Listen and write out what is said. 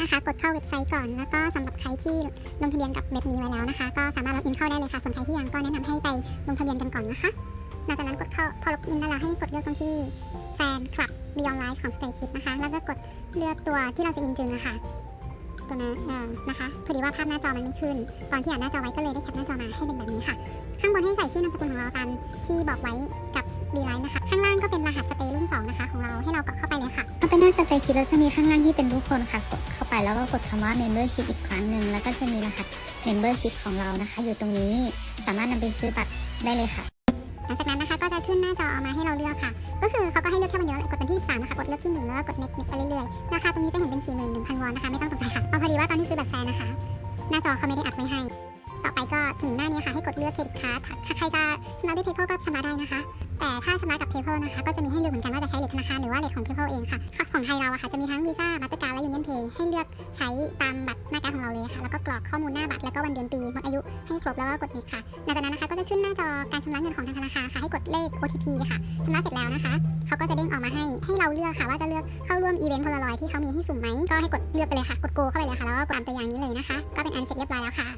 นะคะ กดเข้าเว็บไซต์ก่อน แล้วก็สำหรับใครที่ลงทะเบียนกับเว็บนี้ไว้แล้วนะคะ ก็สามารถล็อกอินเข้าได้เลยค่ะ ส่วนใครที่ยังก็แนะนำให้ไปลงทะเบียนกันก่อนนะคะ หลังจากนั้นกดเข้าพอล็อกอินได้แล้วให้กดเลือกตรงที่แฟนคลับ Beyond Life ของ Stray Kids นะคะ แล้วก็กดเลือกตัวที่เราจะอินจึงอะค่ะตัวนั้นนะคะพอดีว่าภาพหน้าจอมันไม่ขึ้น ตอนที่อ่านหน้าจอไว้ก็เลยได้แคปหน้าจอมาให้เป็นแบบนี้ค่ะ ข้างบนให้ใส่ชื่อนามสกุลของเราตามที่บอกไว้กับ B Live นะคะข้างล รหัสสเตย์รุ่น2นะคะของเราให้เรากดเข้าไปเลยค่ะถ้าเป็นหน้าสเตย์คิดเราจะมีข้างล่างที่เป็นรูปคนค่ะ กดเข้าไปแล้วก็กดคำว่า membership อีกครั้งหนึ่งแล้วก็จะมีรหัส membership ของเรานะคะ อยู่ตรงนี้สามารถนำไปซื้อบัตรได้เลยค่ะหลังจากนั้นนะคะก็จะขึ้นหน้าจอเอามาให้เราเลือกค่ะ ก็คือเขาก็ให้เลือกแค่วันเดียวกดเป็นที่3นะคะกดเลือกที่1แล้วก็กด next next ไปเรื่อยๆราคาตรงนี้จะเห็นเป็น 41,000 วอนนะคะไม่ต้องตกใจค่ะเอาพอดีว่าตอนที่ซื้อบัตรแฟนนะคะ หน้าจอเขาไม่ได้อัดไว้ให้ กดเลือกเครดิตการ์ดถ้าใครจะชำระด้วย PayPal ก็ชำระได้นะคะ แต่ถ้าชำระกับ PayPal นะคะ ก็จะมีให้เลือกเหมือนกันว่าจะใช้เลทธนาคารหรือว่าเลทของ PayPal เองค่ะค่ะ ของไทยเราอะค่ะจะมีทั้ง Visa Mastercard และ Union Pay ให้เลือกใช้ตามบัตรหน้าการของเราเลยค่ะ แล้วก็กรอกข้อมูลหน้าบัตรแล้วก็วันเดือนปีหมดอายุให้ครบแล้วก็กด next ค่ะ หลังจากนั้นนะคะก็จะขึ้นหน้าจอการชำระเงินของทางธนาคารค่ะให้กดเลข OTP ค่ะชำระเสร็จแล้วนะคะเขาก็จะเด้งออกมาให้ให้เราเลือกค่ะ ว่าจะเลือกเข้าร่วมอีเวนต์พลอยที่เขามีให้สุ่มไหมก็ให้กดเลือกไปเลยค่ะกดโกเข้าไปเลยค่ะแล้วก็กดตามตัวอย่างนี้เลยนะคะ ก็เป็นอันเสร็จเรียบร้อยแล้วค่ะ